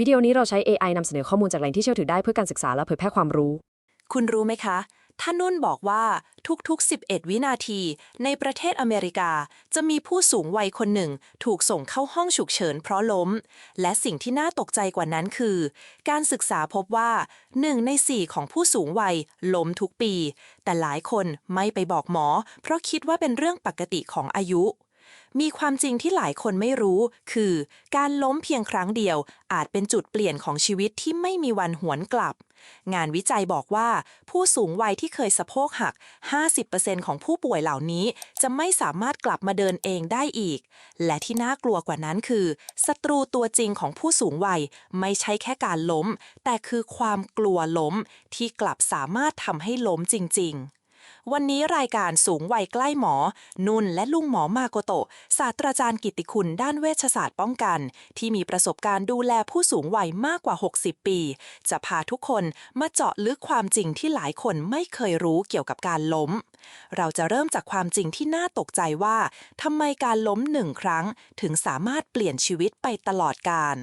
วิดีโอนี้เราใช้ AI นำเสนอข้อมูลจากแหล่งที่เชื่อถือได้เพื่อการศึกษาและเผยแพร่ความรู้ คุณรู้ไหมคะ ท่านนุ่นบอกว่าทุกๆ 11 วินาที ในประเทศอเมริกา จะมีผู้สูงวัยคนหนึ่ง ถูกส่งเข้าห้องฉุกเฉินเพราะล้ม และสิ่งที่น่าตกใจกว่านั้นคือ การศึกษาพบว่า 1 ใน 4 ของผู้สูงวัยล้มทุกปี แต่หลายคนไม่ไปบอกหมอ เพราะคิดว่าเป็นเรื่องปกติของอายุ มีความจริงที่หลายคนไม่รู้ คือ การล้มเพียงครั้งเดียว อาจเป็นจุดเปลี่ยนของชีวิตที่ไม่มีวันหวนกลับ งานวิจัยบอกว่า ผู้สูงวัยที่เคยสะโพกหัก 50%ของผู้ป่วยเหล่านี้ จะไม่สามารถกลับมาเดินเองได้อีก และที่น่ากลัวกว่านั้นคือศัตรูตัวจริงของผู้สูงวัยไม่ใช่แค่การล้ม แต่คือความกลัวล้มที่กลับสามารถทำให้ล้มจริง ๆ วันนี้รายการสูงวัยใกล้หมอ นุ่นและลุงหมอมาโกโตะศาสตราจารย์กิติคุณด้านเวชศาสตร์ป้องกัน ที่มีประสบการณ์ดูแลผู้สูงวัยมากกว่า 60 ปี จะพาทุกคนมาเจาะลึกความจริงที่หลายคนไม่เคยรู้เกี่ยวกับการล้ม เราจะเริ่มจากความจริงที่น่าตกใจว่าทำไมการล้มหนึ่งครั้ง ถึงสามารถเปลี่ยนชีวิตไปตลอดกาล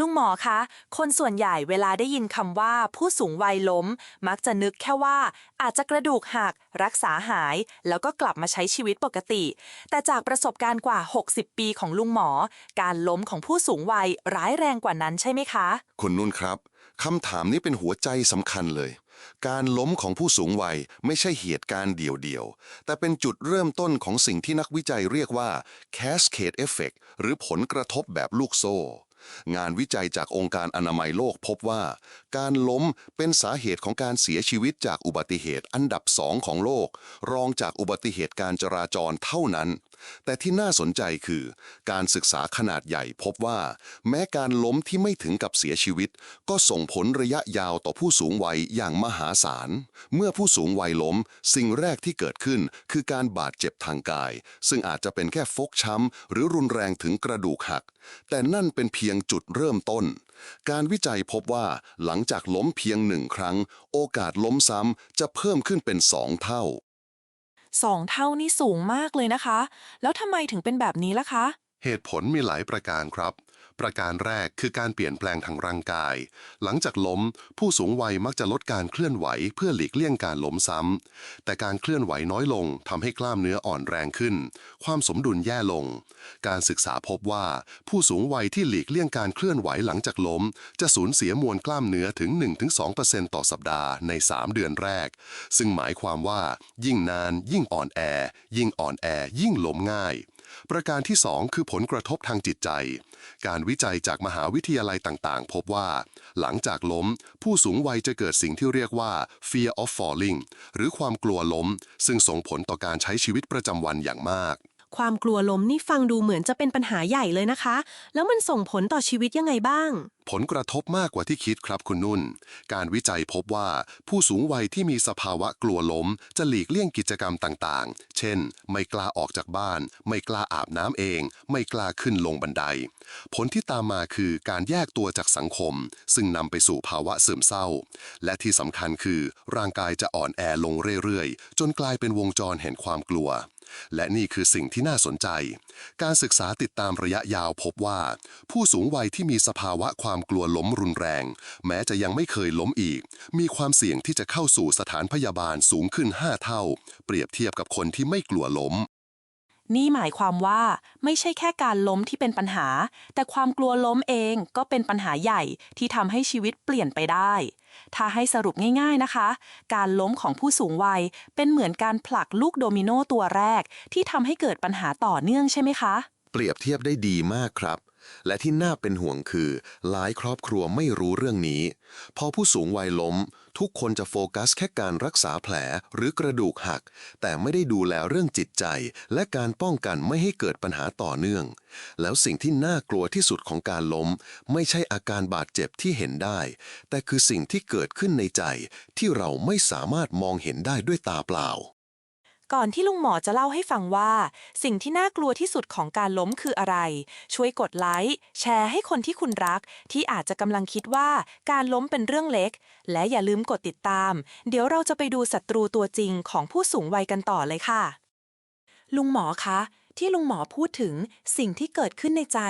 ลุงหมอคะ คนส่วนใหญ่เวลาได้ยินคำว่าผู้สูงวัยล้ม มักจะนึกแค่ว่าอาจจะกระดูกหัก รักษาหาย แล้วก็กลับมาใช้ชีวิตปกติ แต่จากประสบการณ์กว่า 60 ปีของลุงหมอ การล้มของผู้สูงวัยร้ายแรงกว่านั้นใช่ไหมคะ คุณนุ่นครับคำถามนี้เป็นหัวใจสำคัญเลย การล้มของผู้สูงวัยไม่ใช่เหตุการณ์เดี่ยวๆ แต่เป็นจุดเริ่มต้นของสิ่งที่นักวิจัยเรียกว่า cascade effect หรือผลกระทบแบบลูกโซ่ งานวิจัยจากองค์การอนามัยโลกพบว่า การล้มเป็นสาเหตุของการเสียชีวิตจากอุบัติเหตุอันดับสองของโลก รองจากอุบัติเหตุการจราจรเท่านั้น แต่ที่น่าสนใจคือ การศึกษาขนาดใหญ่พบว่า แม้การล้มที่ไม่ถึงกับเสียชีวิต ก็ส่งผลระยะยาวต่อผู้สูงวัยอย่างมหาศาล เมื่อผู้สูงวัยล้ม สิ่งแรกที่เกิดขึ้นคือการบาดเจ็บทางกาย ซึ่งอาจจะเป็นแค่ฟกช้ำ หรือรุนแรงถึงกระดูกหัก แต่นั่นเป็นเพียงจุดเริ่มต้น การวิจัยพบว่าหลังจากล้มเพียงหนึ่งครั้ง โอกาสล้มซ้ำจะเพิ่มขึ้นเป็นสองเท่า สองเท่านี่สูงมากเลยนะคะ แล้วทำไมถึงเป็นแบบนี้ล่ะคะ เหตุผลมีหลายประการครับ ประการแรกคือการเปลี่ยนแปลงทางร่างกาย หลังจากล้ม ผู้สูงวัยมักจะลดการเคลื่อนไหวเพื่อหลีกเลี่ยงการล้มซ้ำแต่การเคลื่อนไหวน้อยลงทำให้กล้ามเนื้ออ่อนแรงขึ้น ความสมดุลแย่ลง การศึกษาพบว่า ผู้สูงวัยที่หลีกเลี่ยงการเคลื่อนไหวหลังจากล้ม จะสูญเสียมวลกล้ามเนื้อถึง 1-2%ต่อสัปดาห์ใน 3 เดือนแรก ซึ่งหมายความว่า ยิ่งนาน ยิ่งอ่อนแอ ยิ่งอ่อนแอ ยิ่งล้มง่าย ประการที่ 2 คือผลกระทบทางจิตใจ การวิจัยจากมหาวิทยาลัยต่างๆ พบว่า หลังจากล้ม ผู้สูงวัยจะเกิดสิ่งที่เรียกว่า fear of falling หรือความกลัวล้ม ซึ่งส่งผลต่อการใช้ชีวิตประจำวันอย่างมาก ความกลัวล้มนี่ฟังดูเหมือนจะเป็นปัญหาใหญ่เลยนะคะ แล้วมันส่งผลต่อชีวิตยังไงบ้าง ผลกระทบมากกว่าที่คิดครับคุณนุ่น การวิจัยพบว่าผู้สูงวัยที่มีสภาวะกลัวล้ม จะหลีกเลี่ยงกิจกรรมต่างๆ เช่น ไม่กล้าออกจากบ้าน ไม่กล้าอาบน้ำเอง ไม่กล้าขึ้นลงบันได ผลที่ตามมาคือการแยกตัวจากสังคม ซึ่งนำไปสู่ภาวะเสื่อมเศร้า และที่สำคัญคือ ร่างกายจะอ่อนแอลงเรื่อยๆ จนกลายเป็นวงจรแห่งความกลัว และนี่คือสิ่งที่น่าสนใจ การศึกษาติดตามระยะยาวพบว่า ผู้สูงวัยที่มีสภาวะความกลัวล้มรุนแรง แม้จะยังไม่เคยล้มอีก มีความเสี่ยงที่จะเข้าสู่สถานพยาบาลสูงขึ้น 5 เท่า เปรียบเทียบกับคนที่ไม่กลัวล้ม นี่หมายความว่าไม่ใช่แค่การล้มที่เป็นปัญหา แต่ความกลัวล้มเองก็เป็นปัญหาใหญ่ที่ทำให้ชีวิตเปลี่ยนไปได้ ถ้าให้สรุปง่ายๆนะคะ การล้มของผู้สูงวัย เป็นเหมือนการผลักลูกโดมิโนตัวแรก ที่ทำให้เกิดปัญหาต่อเนื่องใช่ไหมคะ เปรียบเทียบได้ดีมากครับ และที่น่าเป็นห่วงคือ หลายครอบครัวไม่รู้เรื่องนี้ พอผู้สูงวัยล้ม ทุกคนจะโฟกัสแค่การรักษาแผลหรือกระดูกหัก แต่ไม่ได้ดูแลเรื่องจิตใจ และการป้องกันไม่ให้เกิดปัญหาต่อเนื่อง แล้วสิ่งที่น่ากลัวที่สุดของการล้ม ไม่ใช่อาการบาดเจ็บที่เห็นได้ แต่คือสิ่งที่เกิดขึ้นในใจที่เราไม่สามารถมองเห็นได้ด้วยตาเปล่า ก่อนที่ลุงหมอจะเล่าให้ฟังว่า สิ่งที่น่ากลัวที่สุดของการล้มคืออะไร ช่วยกดไลค์แชร์ให้คนที่คุณรัก ที่อาจจะกำลังคิดว่าการล้มเป็นเรื่องเล็ก และอย่าลืมกดติดตาม เดี๋ยวเราจะไปดูศัตรูตัวจริงของผู้สูงวัยกันต่อเลยค่ะ ลุงหมอคะ ที่ลุงหมอพูดถึงสิ่งที่เกิดขึ้นในใจ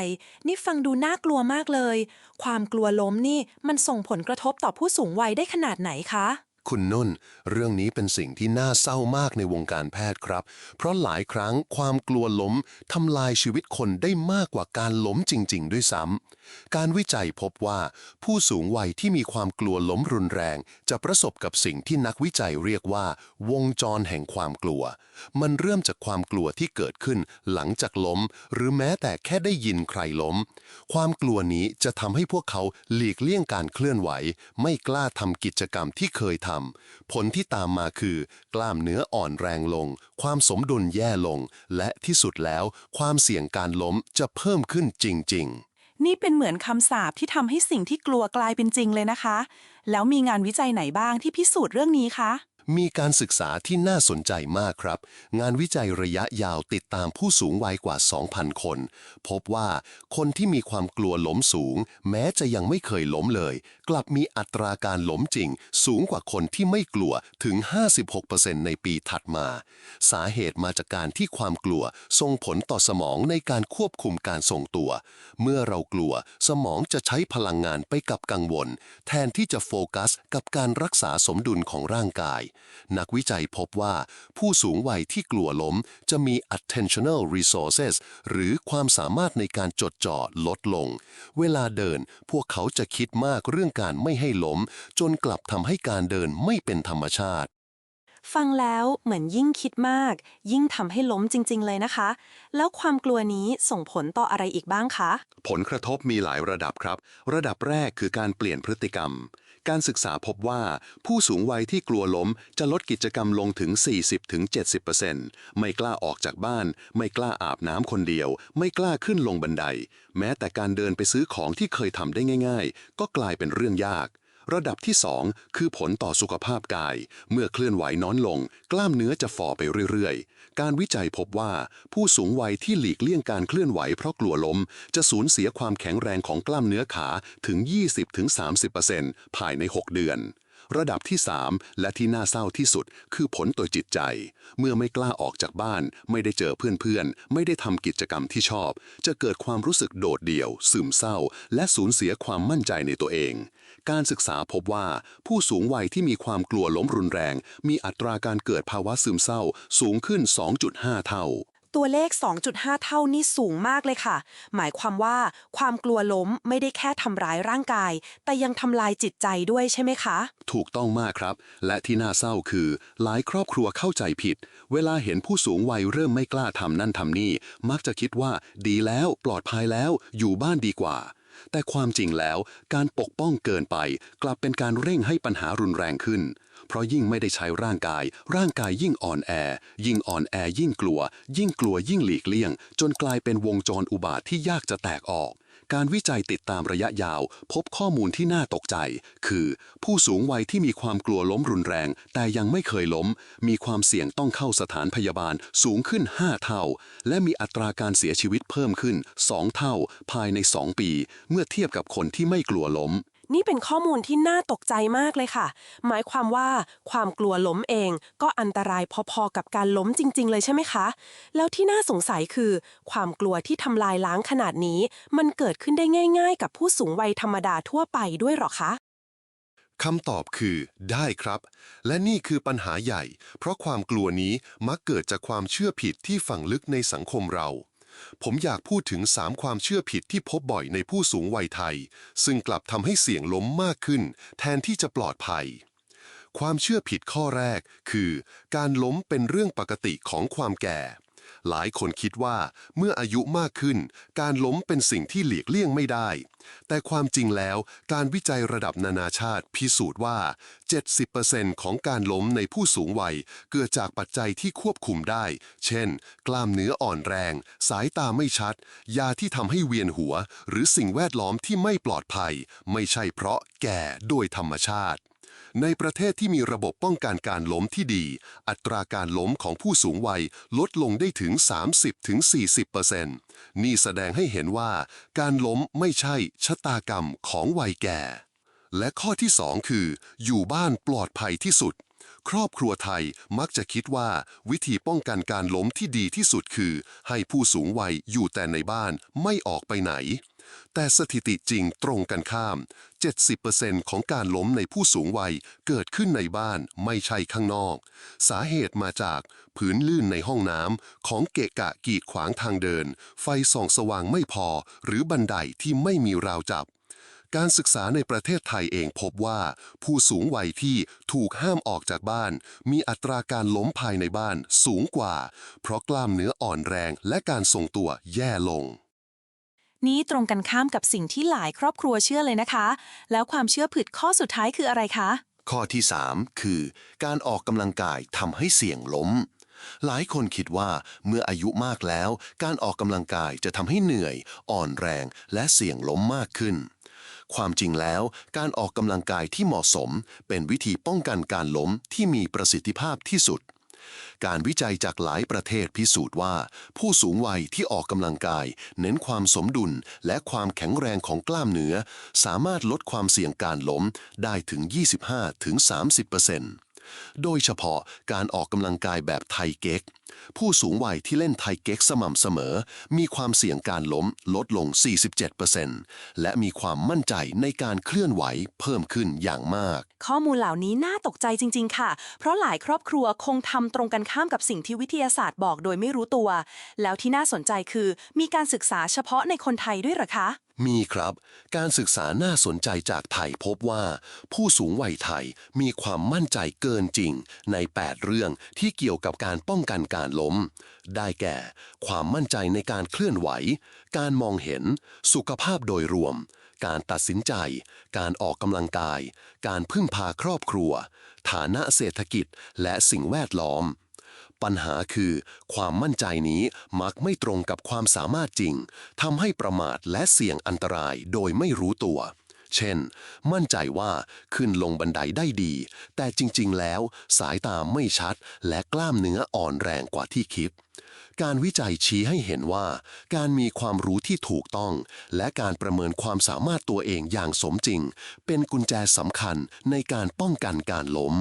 นี่ฟังดูน่ากลัวมากเลย ความกลัวล้มนี่มันส่งผลกระทบต่อผู้สูงวัยได้ขนาดไหนคะ คุณนุ่น เรื่องนี้เป็นสิ่งที่น่าเศร้ามากในวงการแพทย์ครับ เพราะหลายครั้งความกลัวล้มทำลายชีวิตคนได้มากกว่าการล้มจริง ๆ ด้วยซ้ำการวิจัยพบว่า ผู้สูงวัยที่มีความกลัวล้มรุนแรง จะประสบกับสิ่งที่นักวิจัยเรียกว่า วงจรแห่งความกลัว มันเริ่มจากความกลัวที่เกิดขึ้น หลังจากล้ม หรือแม้แต่แค่ได้ยินใครล้ม ความกลัวนี้จะทำให้พวกเขาหลีกเลี่ยงการเคลื่อนไหว ไม่กล้าทำกิจกรรมที่เคยทำผลที่ตามมาคือกล้ามเนื้ออ่อนแรงลง ความสมดุลแย่ลง และที่สุดแล้ว ความเสี่ยงการล้มจะเพิ่มขึ้นจริง ๆนี่เป็นเหมือนคำสาปที่ทำให้สิ่งที่กลัวกลายเป็นจริงเลยนะคะ แล้วมีงานวิจัยไหนบ้างที่พิสูจน์เรื่องนี้คะ มีการศึกษาที่น่าสนใจมากครับ งานวิจัยระยะยาวติดตามผู้สูงวัยกว่า 2,000 คน พบว่าคนที่มีความกลัวล้มสูง แม้จะยังไม่เคยล้มเลย กลับมีอัตราการล้มจริง สูงกว่าคนที่ไม่กลัวถึง 56%ในปีถัดมา สาเหตุมาจากการที่ความกลัวส่งผลต่อสมองในการควบคุมการทรงตัว เมื่อเรากลัวสมองจะใช้พลังงานไปกับกังวล แทนที่จะโฟกัสกับการรักษาสมดุลของร่างกายนักวิจัยพบว่า ผู้สูงวัยที่กลัวล้มจะมี attentional resources หรือความสามารถในการจดจ่อลดลง เวลาเดินพวกเขาจะคิดมากเรื่องการไม่ให้ล้ม จนกลับทำให้การเดินไม่เป็นธรรมชาติ ฟังแล้วเหมือนยิ่งคิดมาก ยิ่งทำให้ล้มจริง ๆ เลยนะคะ แล้วความกลัวนี้ส่งผลต่ออะไรอีกบ้างคะ ผลกระทบมีหลายระดับครับ ระดับแรกคือการเปลี่ยนพฤติกรรม การศึกษาพบว่า ผู้สูงวัยที่กลัวล้มจะลดกิจกรรมลงถึง 40-70%ไม่กล้าออกจากบ้าน ไม่กล้าอาบน้ำคนเดียว ไม่กล้าขึ้นลงบันได แม้แต่การเดินไปซื้อของที่เคยทำได้ง่าย ๆ ก็กลายเป็นเรื่องยาก ระดับที่ 2 คือผลต่อสุขภาพกาย เมื่อเคลื่อนไหวน้อยลง กล้ามเนื้อจะฝ่อไปเรื่อยๆ การวิจัยพบว่า ผู้สูงวัยที่หลีกเลี่ยงการเคลื่อนไหวเพราะกลัวล้ม จะสูญเสียความแข็งแรงของกล้ามเนื้อขาถึง 20-30%ภายใน 6 เดือนระดับที่ 3 และที่น่าเศร้าที่สุด คือผลต่อจิตใจ เมื่อไม่กล้าออกจากบ้าน ไม่ได้เจอเพื่อนๆ ไม่ได้ทำกิจกรรมที่ชอบ จะเกิดความรู้สึกโดดเดี่ยว ซึมเศร้า และสูญเสียความมั่นใจในตัวเอง การศึกษาพบว่า ผู้สูงวัยที่มีความกลัวล้มรุนแรง มีอัตราการเกิดภาวะซึมเศร้า สูงขึ้น 2.5 เท่า ตัวเลข 2.5 เท่านี่สูงมากเลยค่ะ หมายความว่าความกลัวล้มไม่ได้แค่ทำร้ายร่างกาย แต่ยังทำลายจิตใจด้วยใช่ไหมคะ ถูกต้องมากครับ และที่น่าเศร้าคือ หลายครอบครัวเข้าใจผิด เวลาเห็นผู้สูงวัยเริ่มไม่กล้าทำนั่นทำนี่ มักจะคิดว่า ดีแล้ว ปลอดภัยแล้ว อยู่บ้านดีกว่า แต่ความจริงแล้วการปกป้องเกินไป กลับเป็นการเร่งให้ปัญหารุนแรงขึ้น เพราะยิ่งไม่ได้ใช้ร่างกาย ร่างกายยิ่งอ่อนแอ ยิ่งอ่อนแอยิ่งกลัว ยิ่งกลัวยิ่งหลีกเลี่ยง จนกลายเป็นวงจรอุบาทที่ยากจะแตกออก การวิจัยติดตามระยะยาว พบข้อมูลที่น่าตกใจ คือ ผู้สูงวัยที่มีความกลัวล้มรุนแรง แต่ยังไม่เคยล้ม มีความเสี่ยงต้องเข้าสถานพยาบาลสูงขึ้น 5 เท่า และมีอัตราการเสียชีวิตเพิ่มขึ้น 2 เท่า ภายใน 2 ปี เมื่อเทียบกับคนที่ไม่กลัวล้ม นี่เป็นข้อมูลที่น่าตกใจมากเลยค่ะ หมายความว่าความกลัวล้มเองก็อันตรายพอๆกับการล้มจริง ๆ เลยใช่ไหมคะ แล้วที่น่าสงสัยคือ ความกลัวที่ทำลายล้างขนาดนี้ มันเกิดขึ้นได้ง่าย ๆ กับผู้สูงวัยธรรมดาทั่วไปด้วยหรอคะคำตอบคือได้ครับ และนี่คือปัญหาใหญ่ เพราะความกลัวนี้มักเกิดจากความเชื่อผิดที่ฝังลึกในสังคมเรา ผมอยากพูดถึง 3 ความเชื่อผิดที่พบบ่อยในผู้สูงวัยไทย ซึ่งกลับทำให้เสี่ยงล้มมากขึ้น แทนที่จะปลอดภัย ความเชื่อผิดข้อแรกคือ การล้มเป็นเรื่องปกติของความแก่ หลายคนคิดว่าเมื่ออายุมากขึ้น การล้มเป็นสิ่งที่หลีกเลี่ยงไม่ได้ แต่ความจริงแล้วการวิจัยระดับนานาชาติพิสูจน์ว่า 70%ของการล้มในผู้สูงวัย เกิดจากปัจจัยที่ควบคุมได้ เช่น กล้ามเนื้ออ่อนแรง สายตาไม่ชัด ยาที่ทำให้เวียนหัว หรือสิ่งแวดล้อมที่ไม่ปลอดภัย ไม่ใช่เพราะแก่โดยธรรมชาติ ในประเทศที่มีระบบป้องกันการล้มที่ดี อัตราการล้มของผู้สูงวัยลดลงได้ถึง 30-40%นี่แสดงให้เห็นว่า การล้มไม่ใช่ชะตากรรมของวัยแก่ และข้อที่ 2 คือ อยู่บ้านปลอดภัยที่สุด ครอบครัวไทยมักจะคิดว่า วิธีป้องกันการล้มที่ดีที่สุดคือ ให้ผู้สูงวัยอยู่แต่ในบ้านไม่ออกไปไหน แต่สถิติจริงตรงกันข้าม 70%ของการล้มในผู้สูงวัยเกิดขึ้นในบ้านไม่ใช่ข้างนอก สาเหตุมาจากผืนลื่นในห้องน้ำของเกะกะกีดขวางทางเดิน ไฟส่องสว่างไม่พอ หรือบันไดที่ไม่มีราวจับการศึกษาในประเทศไทยเองพบว่า ผู้สูงวัยที่ถูกห้ามออกจากบ้าน มีอัตราการล้มภายในบ้านสูงกว่า เพราะกล้ามเนื้ออ่อนแรงและการทรงตัวแย่ลง นี้ตรงกันข้ามกับสิ่งที่หลายครอบครัวเชื่อเลยนะคะ แล้วความเชื่อผิดข้อสุดท้ายคืออะไรคะ ข้อที่ 3 คือ การออกกำลังกายทำให้เสี่ยงล้ม หลายคนคิดว่าเมื่ออายุมากแล้ว การออกกำลังกายจะทำให้เหนื่อย อ่อนแรง และเสี่ยงล้มมากขึ้น ความจริงแล้ว การออกกำลังกายที่เหมาะสม เป็นวิธีป้องกันการล้มที่มีประสิทธิภาพที่สุด การวิจัยจากหลายประเทศพิสูจน์ว่า ผู้สูงวัยที่ออกกำลังกาย เน้นความสมดุลและความแข็งแรงของกล้ามเนื้อ สามารถลดความเสี่ยงการล้มได้ถึง 25-30% โดยเฉพาะการออกกำลังกายแบบไทเก๊ก ผู้สูงวัยที่เล่นไทเก๊กสม่ำเสมอ มีความเสี่ยงการล้มลดลง 47%และมีความมั่นใจในการเคลื่อนไหวเพิ่มขึ้นอย่างมาก ข้อมูลเหล่านี้น่าตกใจจริง ๆ ค่ะ เพราะหลายครอบครัวคงทำตรงกันข้ามกับสิ่งที่วิทยาศาสตร์บอกโดยไม่รู้ตัว แล้วที่น่าสนใจคือ มีการศึกษาเฉพาะในคนไทยด้วยหรอคะ มีครับ การศึกษาน่าสนใจจากไทยพบว่า ผู้สูงวัยไทยมีความมั่นใจเกินจริง ใน 8 เรื่องที่เกี่ยวกับการป้องกันการล้ม ได้แก่ ความมั่นใจในการเคลื่อนไหว การมองเห็น สุขภาพโดยรวม การตัดสินใจ การออกกำลังกาย การพึ่งพาครอบครัว ฐานะเศรษฐกิจ และสิ่งแวดล้อม ปัญหาคือ ความมั่นใจนี้มักไม่ตรงกับความสามารถจริงทำให้ประมาทและเสี่ยงอันตรายโดยไม่รู้ตัว เช่น มั่นใจว่าขึ้นลงบันไดได้ดี แต่จริงๆ แล้ว สายตาไม่ชัด และกล้ามเนื้ออ่อนแรงกว่าที่คิดการวิจัยชี้ให้เห็นว่า การมีความรู้ที่ถูกต้อง และการประเมินความสามารถตัวเองอย่างสมจริง เป็นกุญแจสำคัญในการป้องกันการล้ม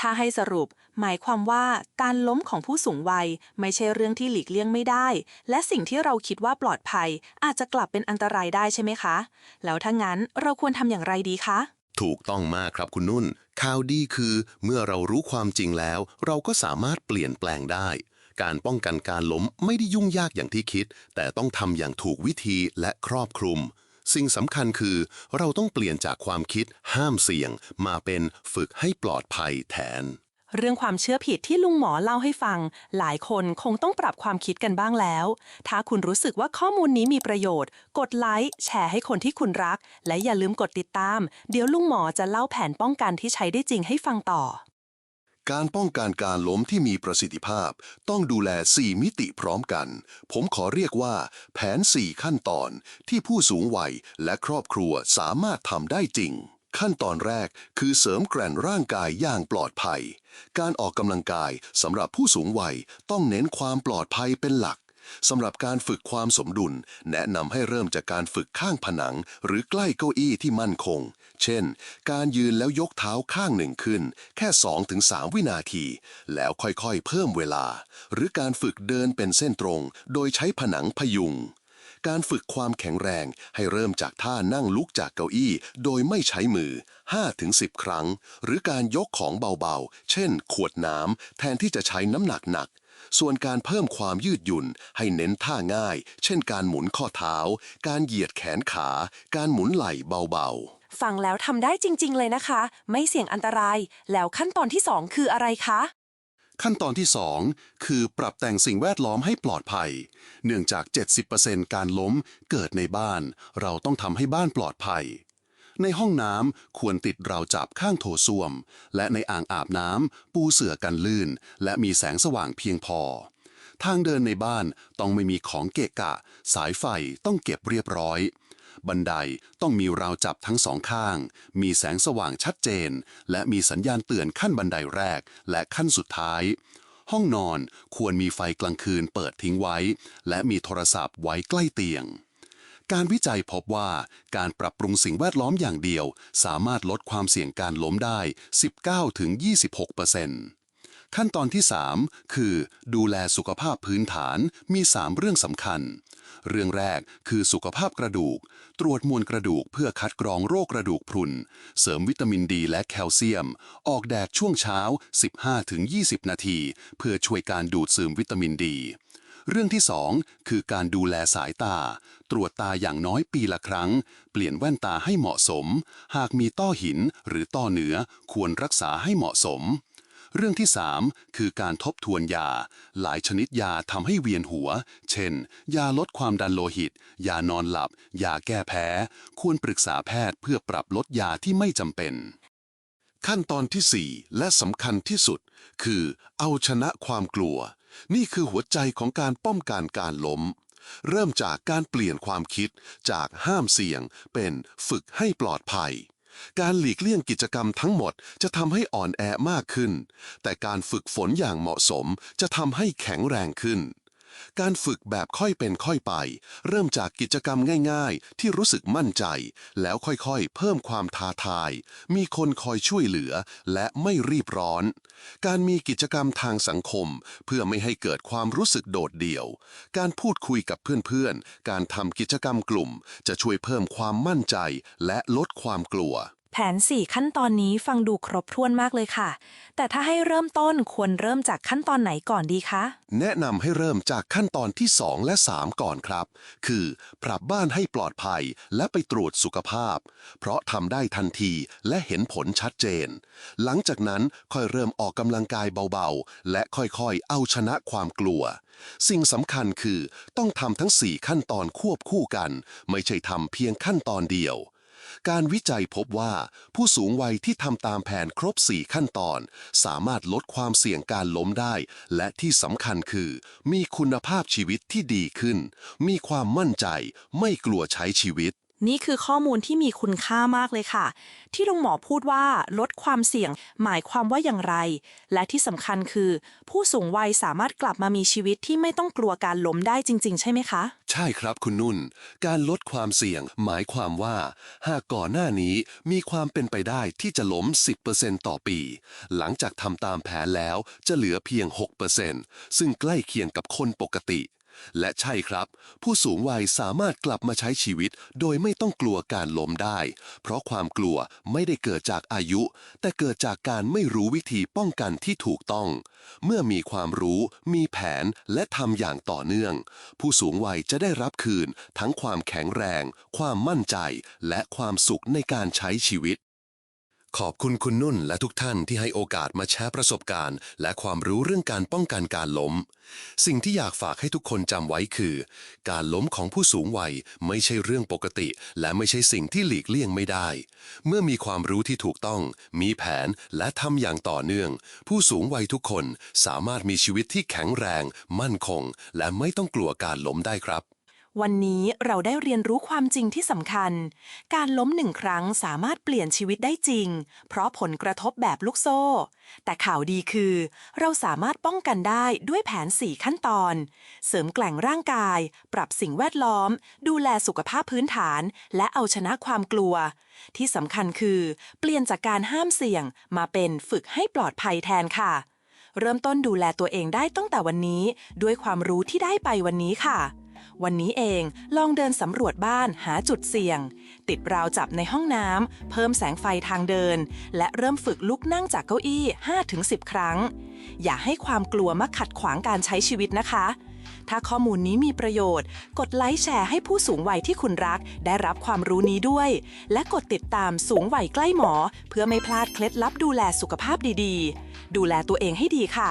ถ้าให้สรุป หมายความว่าการล้มของผู้สูงวัยไม่ใช่เรื่องที่หลีกเลี่ยงไม่ได้ และสิ่งที่เราคิดว่าปลอดภัย อาจจะกลับเป็นอันตรายได้ใช่ไหมคะ แล้วถ้างั้นเราควรทำอย่างไรดีคะ ถูกต้องมากครับคุณนุ่น ข่าวดีคือเมื่อเรารู้ความจริงแล้ว เราก็สามารถเปลี่ยนแปลงได้ การป้องกันการล้มไม่ได้ยุ่งยากอย่างที่คิด แต่ต้องทำอย่างถูกวิธีและครอบคลุมสิ่งสำคัญคือเราต้องเปลี่ยนจากความคิดห้ามเสี่ยง มาเป็นฝึกให้ปลอดภัยแทน เรื่องความเชื่อผิดที่ลุงหมอเล่าให้ฟัง หลายคนคงต้องปรับความคิดกันบ้างแล้ว ถ้าคุณรู้สึกว่าข้อมูลนี้มีประโยชน์ กดไลค์แชร์ให้คนที่คุณรัก และอย่าลืมกดติดตาม เดี๋ยวลุงหมอจะเล่าแผนป้องกันที่ใช้ได้จริงให้ฟังต่อ การป้องกันการล้มที่มีประสิทธิภาพ ต้องดูแล 4 มิติพร้อมกัน ผมขอเรียกว่า แผน 4 ขั้นตอนที่ผู้สูงวัยและครอบครัวสามารถทำได้จริง ขั้นตอนแรกคือเสริมแกร่งร่างกายอย่างปลอดภัย การออกกำลังกายสำหรับผู้สูงวัยต้องเน้นความปลอดภัยเป็นหลักสำหรับการฝึกความสมดุล แนะนำให้เริ่มจากการฝึกข้างผนัง หรือใกล้เก้าอี้ที่มั่นคง เช่น การยืนแล้วยกเท้าข้างหนึ่งขึ้น แค่ 2-3 วินาที แล้วค่อยๆ เพิ่มเวลา หรือการฝึกเดินเป็นเส้นตรง โดยใช้ผนังพยุง การฝึกความแข็งแรงให้เริ่มจากท่านั่งลุกจากเก้าอี้ โดยไม่ใช้มือ 5-10 ครั้ง หรือการยกของเบาๆ เช่น ขวดน้ำแทนที่จะใช้น้ำหนักหนัก ส่วนการเพิ่มความยืดหยุ่นให้เน้นท่าง่าย เช่น การหมุนข้อเท้า การเหยียดแขนขา การหมุนไหล่เบาๆฟังแล้วทำได้จริง ๆ เลยนะคะ ไม่เสี่ยงอันตราย แล้วขั้นตอนที่ 2 คืออะไรคะ ขั้นตอนที่ 2 คือปรับแต่งสิ่งแวดล้อมให้ปลอดภัย เนื่องจาก 70%การล้มเกิดในบ้าน เราต้องทำให้บ้านปลอดภัย ในห้องน้ำควรติดราวจับข้างโถส้วม และในอ่างอาบน้ำปูเสื่อกันลื่น และมีแสงสว่างเพียงพอ ทางเดินในบ้านต้องไม่มีของเกะกะ สายไฟต้องเก็บเรียบร้อย บันไดต้องมีราวจับทั้งสองข้าง มีแสงสว่างชัดเจน และมีสัญญาณเตือนขั้นบันไดแรก และขั้นสุดท้าย ห้องนอนควรมีไฟกลางคืนเปิดทิ้งไว้ และมีโทรศัพท์ไว้ใกล้เตียง การวิจัยพบว่าการปรับปรุงสิ่งแวดล้อมอย่างเดียว สามารถลดความเสี่ยงการล้มได้ 19-26%ขั้นตอนที่ 3 คือ ดูแลสุขภาพพื้นฐานมี 3 เรื่องสำคัญ เรื่องแรกคือสุขภาพกระดูก ตรวจมวลกระดูกเพื่อคัดกรองโรคกระดูกพรุน เสริมวิตามินดีและแคลเซียม ออกแดดช่วงเช้า 15-20 นาที เพื่อช่วยการดูดซึมวิตามินดี เรื่องที่ 2 คือการดูแลสายตา ตรวจตาอย่างน้อยปีละครั้ง เปลี่ยนแว่นตาให้เหมาะสม หากมีต้อหินหรือต้อเนื้อควรรักษาให้เหมาะสม เรื่องที่ 3 คือการทบทวนยา หลายชนิดยาทำให้เวียนหัว เช่น ยาลดความดันโลหิต ยานอนหลับ ยาแก้แพ้ ควรปรึกษาแพทย์เพื่อปรับลดยาที่ไม่จำเป็น ขั้นตอนที่ 4 และสำคัญที่สุด คือเอาชนะความกลัว นี่คือหัวใจของการป้องกันการล้มเริ่มจากการเปลี่ยนความคิดจากห้ามเสี่ยงเป็นฝึกให้ปลอดภัย การหลีกเลี่ยงกิจกรรมทั้งหมดจะทำให้อ่อนแอมากขึ้น แต่การฝึกฝนอย่างเหมาะสมจะทำให้แข็งแรงขึ้น การฝึกแบบค่อยเป็นค่อยไป เริ่มจากกิจกรรมง่ายๆ ที่รู้สึกมั่นใจ แล้วค่อยๆ เพิ่มความท้าทาย มีคนคอยช่วยเหลือ และไม่รีบร้อน การมีกิจกรรมทางสังคม เพื่อไม่ให้เกิดความรู้สึกโดดเดี่ยว การพูดคุยกับเพื่อนๆ การทำกิจกรรมกลุ่ม จะช่วยเพิ่มความมั่นใจและลดความกลัว แผน 4 ขั้นตอนนี้ฟังดูครบถ้วนมากเลยค่ะ แต่ถ้าให้เริ่มต้นควรเริ่มจากขั้นตอนไหนก่อนดีคะ แนะนำให้เริ่มจากขั้นตอนที่ 2 และ 3 ก่อนครับ คือปรับบ้านให้ปลอดภัยและไปตรวจสุขภาพ เพราะทำได้ทันทีและเห็นผลชัดเจน หลังจากนั้นค่อยเริ่มออกกำลังกายเบาๆ และค่อยๆ เอาชนะความกลัว สิ่งสำคัญคือต้องทำทั้ง 4 ขั้นตอนควบคู่กัน ไม่ใช่ทำเพียงขั้นตอนเดียว การวิจัยพบว่าผู้สูงวัยที่ทำตามแผนครบ 4 ขั้นตอน สามารถลดความเสี่ยงการล้มได้ และที่สำคัญคือ มีคุณภาพชีวิตที่ดีขึ้น มีความมั่นใจ ไม่กลัวใช้ชีวิต นี่คือข้อมูลที่มีคุณค่ามากเลยค่ะ ที่ลุงหมอพูดว่าลดความเสี่ยง หมายความว่าอย่างไร และที่สำคัญคือ ผู้สูงวัยสามารถกลับมามีชีวิตที่ไม่ต้องกลัวการล้มได้จริง ๆ ใช่ไหมคะ ใช่ครับคุณนุ่น การลดความเสี่ยง หมายความว่า หากก่อนหน้านี้มีความเป็นไปได้ที่จะล้ม 10%ต่อปี หลังจากทำตามแผนแล้วจะเหลือเพียง 6%ซึ่งใกล้เคียงกับคนปกติ และใช่ครับ ผู้สูงวัยสามารถกลับมาใช้ชีวิต โดยไม่ต้องกลัวการล้มได้ เพราะความกลัวไม่ได้เกิดจากอายุ แต่เกิดจากการไม่รู้วิธีป้องกันที่ถูกต้อง เมื่อมีความรู้ มีแผนและทำอย่างต่อเนื่อง ผู้สูงวัยจะได้รับคืน ทั้งความแข็งแรง ความมั่นใจ และความสุขในการใช้ชีวิต ขอบคุณคุณนุ่นและทุกท่านที่ให้โอกาสมาแชร์ประสบการณ์ และความรู้เรื่องการป้องกันการล้ม สิ่งที่อยากฝากให้ทุกคนจำไว้คือ การล้มของผู้สูงวัยไม่ใช่เรื่องปกติ และไม่ใช่สิ่งที่หลีกเลี่ยงไม่ได้ เมื่อมีความรู้ที่ถูกต้อง มีแผนและทำอย่างต่อเนื่อง ผู้สูงวัยทุกคนสามารถมีชีวิตที่แข็งแรง มั่นคง และไม่ต้องกลัวการล้มได้ครับ วันนี้เราได้เรียนรู้ความจริงที่สำคัญ การล้มหนึ่งครั้งสามารถเปลี่ยนชีวิตได้จริง เพราะผลกระทบแบบลูกโซ่ แต่ข่าวดีคือ เราสามารถป้องกันได้ด้วยแผน 4 ขั้นตอน เสริมแกล่งร่างกาย ปรับสิ่งแวดล้อม ดูแลสุขภาพพื้นฐาน และเอาชนะความกลัว ที่สำคัญคือ เปลี่ยนจากการห้ามเสี่ยง มาเป็นฝึกให้ปลอดภัยแทนค่ะ เริ่มต้นดูแลตัวเองได้ตั้งแต่วันนี้ ด้วยความรู้ที่ได้ไปวันนี้ค่ะ วันนี้เองลองเดินสำรวจบ้านหาจุดเสี่ยง ติดราวจับในห้องน้ำเพิ่มแสงไฟทางเดิน และเริ่มฝึกลุกนั่งจากเก้าอี้ 5-10 ครั้ง อย่าให้ความกลัวมาขัดขวางการใช้ชีวิตนะคะ ถ้าข้อมูลนี้มีประโยชน์ กดไลค์แชร์ให้ผู้สูงวัยที่คุณรักได้รับความรู้นี้ด้วย และกดติดตามสูงวัยใกล้หมอ เพื่อไม่พลาดเคล็ดลับดูแลสุขภาพดีๆ ดูแลตัวเองให้ดีค่ะ